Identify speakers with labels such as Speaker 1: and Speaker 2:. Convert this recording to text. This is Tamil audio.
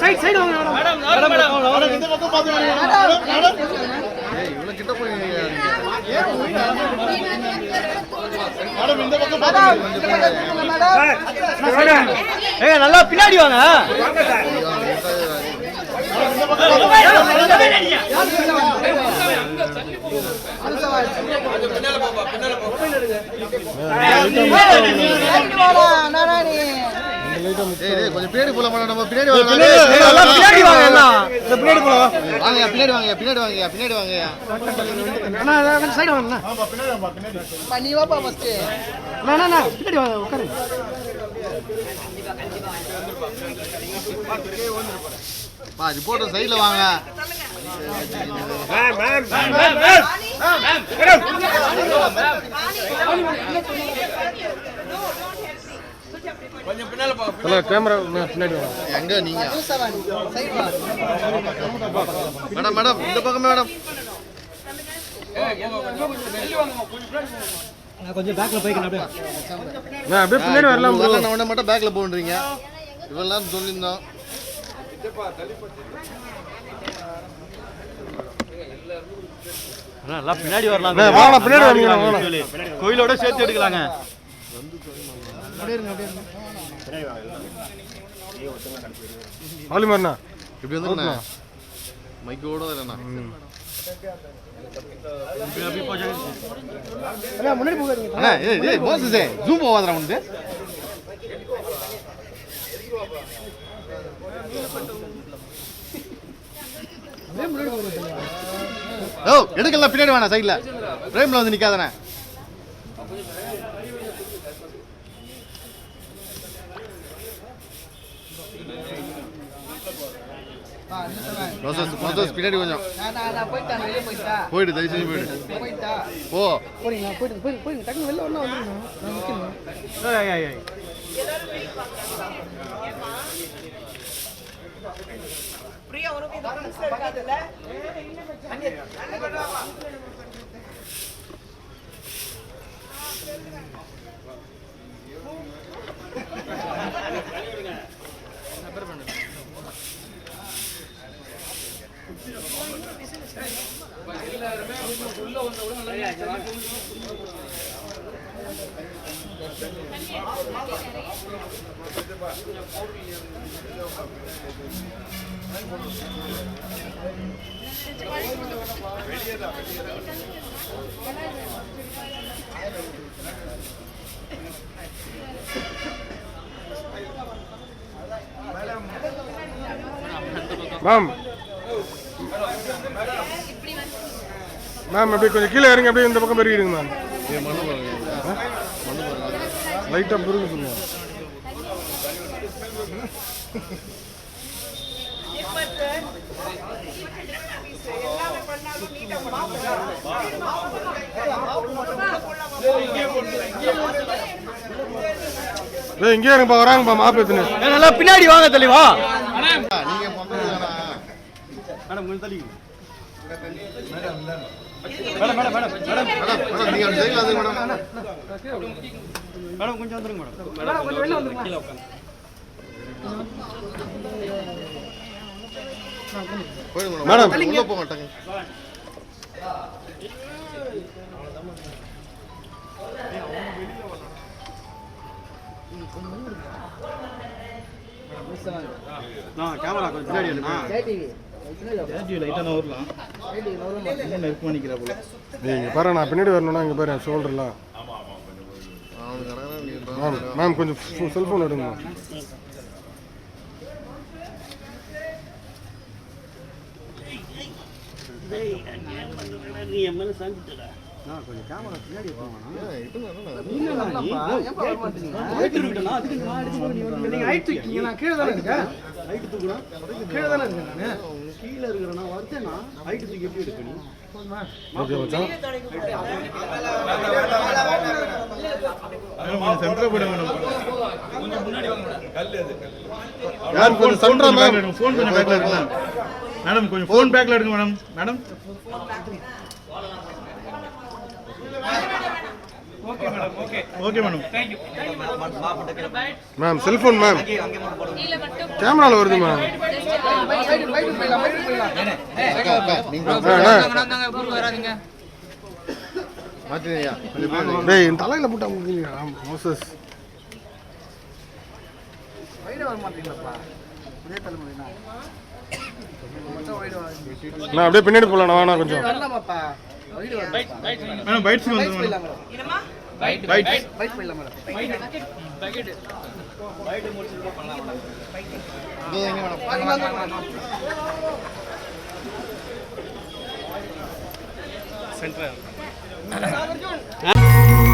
Speaker 1: சைடு சைடு வாங்க மேடம் மேடம் மேடம்
Speaker 2: இந்த பக்கம் வாங்க. Madam, madam. ஏய், இவ்வளவு கிட்ட போய். மேடம் இந்த பக்கம் பார்த்து வாங்க.
Speaker 1: ஏங்க நல்லா பின்னாடி வாங்க
Speaker 2: ஏய், ஏய், கொஞ்சம் பின்னாடி போலாம் நம்ம பின்னாடி வாங்க
Speaker 1: பின்னாடி வாங்க எல்லாம் இந்த பின்னாடி போலாம்
Speaker 2: வாங்கய்யா பின்னாடி வாங்கய்யா பின்னாடி வாங்கய்யா பின்னாடி வாங்கய்யா
Speaker 1: அண்ணா சைடு வாங்க
Speaker 2: ஆமா பின்னாடி வாங்க பின்னாடி
Speaker 1: அண்ணா அண்ணா பின்னாடி வாங்க உட்காருங்க
Speaker 2: பா ரிப்போர்ட்டர் சைடுல வாங்க
Speaker 1: கேமரா பின்னாடி வாங்க.
Speaker 2: எங்க நீங்க? மேடம் மேடம் இந்த பக்கம் மேடம்.
Speaker 1: கொஞ்சம் பேக்ல போய்க்கணும் அப்படியே.
Speaker 2: அப்படியே பின்னாடி வரலாம் வரலாம் உடனே மட்டும் பேக்ல போன்றீங்க இவெல்லாம் சொல்லியிருந்தோம்
Speaker 1: நல்லா பின்னாடி வரலாம்.
Speaker 2: வாங்க, பின்னாடி வரீங்க,
Speaker 1: கோயிலோட சேர்த்து எடுக்கலாங்க.
Speaker 3: ஆலிமார்ண்ணா
Speaker 2: இப்படி வந்து மைக்கோட இல்லைண்ணா.
Speaker 1: முன்னாடி போகாதீங்க.
Speaker 2: ஜூம் போவாதடா உனக்கு. ஓ எடுக்கலாம் பின்னாடி வேணாம் சைடுல ஃப்ரேம்ல வந்து நிக்காதண்ணே. பின்னாடி கொஞ்சம். போயிடு தயவு செஞ்சு போயிடு. போ.
Speaker 1: போறீங்களா போயிட்டு போய் போய் டக்குனு வெளில ஒன்றா வந்துருங்க நான். நிற்கணும்
Speaker 3: மேம் மேம் அப்படியே கொஞ்சம் கீழே இறங்கி அப்படியே இந்த பக்கம் பெருகிடுங்க மேம் லைட்டாக பெருகு சொல்லுங்க. இங்கே இருங்கப்பா வராங்கப்பா மாப்பு எத்தனை
Speaker 1: நல்லா பின்னாடி வாங்க தெளிவா madam madam madam madam madam.
Speaker 2: Madam நீங்க அந்த சைடுல வந்து மேடம்.
Speaker 1: மேடம் கொஞ்சம் வந்துருங்க மேடம். மேடம் கொஞ்சம் வெளில வந்துருங்க கீழே உட்காந்து
Speaker 2: போயிடுங்க
Speaker 3: மேடம்.
Speaker 2: மேடம். உள்ள போக மாட்டாங்க.
Speaker 1: நான் கேமரா கொஞ்சம் பின்னாடி எடுப்பா
Speaker 3: இங்கே பாரு நான் பின்னாடி வரணும்னா இங்கே பாரு ஷோல்டர்லாம் மேம் மேம் கொஞ்சம் செல்ஃபோன் எடுங்க மேம்
Speaker 1: கொஞ்சம் கேமரா பின்னாடி போவானா
Speaker 2: ஏய், இது என்னடா?
Speaker 1: நீங்க ஹைட் தூக்கிங்க நான் கீழே தானே இருக்கேன். ஹைட் தூக்குறேன் கீழே தானே இருக்கேன் நான். கீழே இருக்கிறேன்னா வருத்தேனா ஹைட் தூக்கி எப்படி எடுக்க
Speaker 4: மேடம். கொஞ்சம் ஃபோன் பேக்ல எடுங்க madam. Madam? Okay madam
Speaker 3: ma'am cellphone ma'am கேமராவில் வருது மேம்
Speaker 5: டேய் என் தலையில போட்டா முடியல மோசஸ் நான் அப்படியே பின்னாடி போலாம் வேணா கொஞ்சம்
Speaker 4: மேடம் பைட்ஸ் வந்துடும் மேடம்.
Speaker 2: இதோ எங்க மேடம்?
Speaker 6: ஆ?